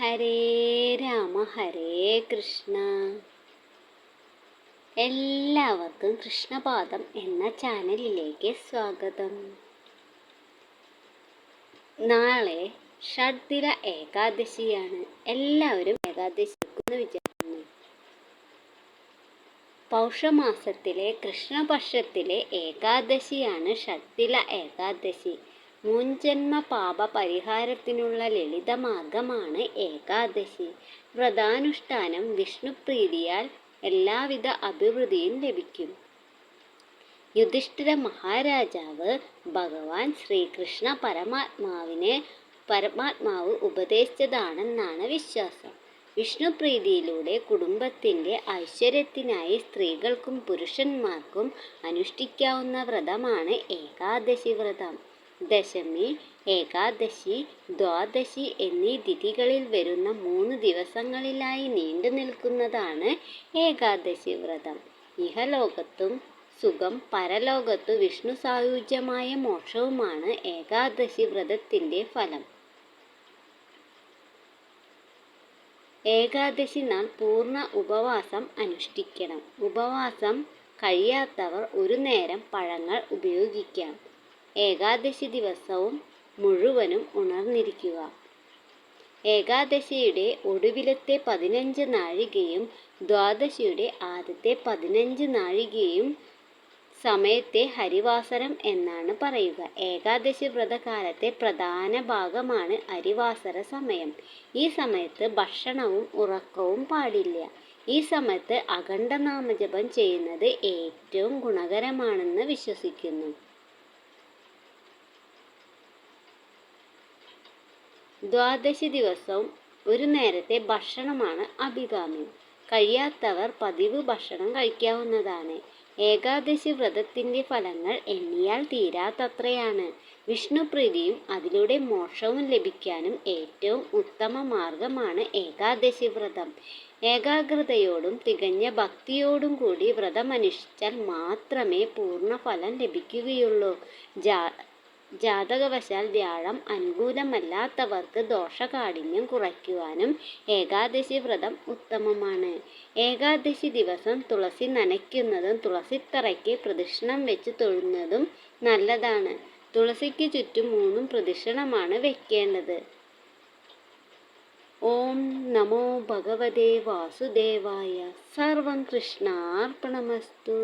ഹരേ രാമ ഹരേ കൃഷ്ണ. എല്ലാവർക്കും കൃഷ്ണപാദം എന്ന ചാനലിലേക്ക് സ്വാഗതം. നാളെ ഷഡ്തിര ഏകാദശിയാണ്. എല്ലാവരും ഏകാദശിക്കുന്ന് വിചാരിക്കുന്നു. പൗഷമാസത്തിലെ കൃഷ്ണപക്ഷത്തിലെ ഏകാദശിയാണ് ഷഡ്ദില ഏകാദശി. മുൻജന്മ പാപ പരിഹാരത്തിനുള്ള ലളിതമാർഗമാണ് ഏകാദശി. വ്രതാനുഷ്ഠാനം വിഷ്ണുപ്രീതിയാൽ എല്ലാവിധ അഭിവൃദ്ധിയും ലഭിക്കും. യുധിഷ്ഠിര മഹാരാജാവ് ഭഗവാൻ ശ്രീകൃഷ്ണ പരമാത്മാവിനെ പരമാത്മാവ് ഉപദേശിച്ചതാണെന്നാണ് വിശ്വാസം. വിഷ്ണുപ്രീതിയിലൂടെ കുടുംബത്തിന്റെ ഐശ്വര്യത്തിനായി സ്ത്രീകൾക്കും പുരുഷന്മാർക്കും അനുഷ്ഠിക്കാവുന്ന വ്രതമാണ് ഏകാദശി വ്രതം. ദശമി ഏകാദശി ദ്വാദശി എന്നീ തിഥികളിൽ വരുന്ന മൂന്ന് ദിവസങ്ങളിലായി നീണ്ടു നിൽക്കുന്നതാണ് ഏകാദശി വ്രതം. ഇഹലോകത്തും സുഖം പരലോകത്തു വിഷ്ണു സായുജ്യമായ മോക്ഷവുമാണ് ഏകാദശി വ്രതത്തിന്റെ ഫലം. ഏകാദശി നാൾ പൂർണ ഉപവാസം അനുഷ്ഠിക്കണം. ഉപവാസം കഴിയാത്തവർ ഒരു നേരം പഴങ്ങൾ ഉപയോഗിക്കാം. ഏകാദശി ദിവസവും മുഴുവനും ഉണർന്നിരിക്കുക. ഏകാദശിയുടെ ഒടുവിലത്തെ പതിനഞ്ച് നാഴികയും ദ്വാദശിയുടെ ആദ്യത്തെ പതിനഞ്ച് നാഴികയും സമയത്തെ ഹരിവാസരം എന്നാണ് പറയുക. ഏകാദശി വ്രതകാലത്തെ പ്രധാന ഭാഗമാണ് ഹരിവാസര സമയം. ഈ സമയത്ത് ഭക്ഷണവും ഉറക്കവും പാടില്ല. ഈ സമയത്ത് അഖണ്ഡനാമജപം ചെയ്യുന്നത് ഏറ്റവും ഗുണകരമാണെന്ന് വിശ്വസിക്കുന്നു. ദ്വാദശി ദിവസവും ഒരു നേരത്തെ ഭക്ഷണമാണ് അഭികാമ്യം. കഴിയാത്തവർ പതിവ് ഭക്ഷണം കഴിക്കാവുന്നതാണ്. ഏകാദശി വ്രതത്തിന്റെ ഫലങ്ങൾ എണ്ണിയാൽ തീരാത്തത്രയാണ്. വിഷ്ണുപ്രീതിയും അതിലൂടെ മോക്ഷവും ലഭിക്കാനും ഏറ്റവും ഉത്തമ മാർഗമാണ് ഏകാദശി വ്രതം. ഏകാഗ്രതയോടും തികഞ്ഞ ഭക്തിയോടും കൂടി വ്രതമനുഷ്ഠിച്ചാൽ മാത്രമേ പൂർണ ഫലം ലഭിക്കുകയുള്ളൂ. ജാ ജാതകവശാൽ വ്യാഴം അനുകൂലമല്ലാത്തവർക്ക് ദോഷകാഠിന്യം കുറയ്ക്കുവാനും ഏകാദശി വ്രതം ഉത്തമമാണ്. ഏകാദശി ദിവസം തുളസി നനയ്ക്കുന്നതും തുളസിത്തറയ്ക്ക് പ്രദക്ഷിണം വെച്ച് തൊഴുന്നതും നല്ലതാണ്. തുളസിക്ക് ചുറ്റും മൂന്നും പ്രദക്ഷിണമാണ് വെക്കേണ്ടത്. ഓം നമോ ഭഗവതേ വാസുദേവായ. സർവം കൃഷ്ണാർപ്പണമസ്തു.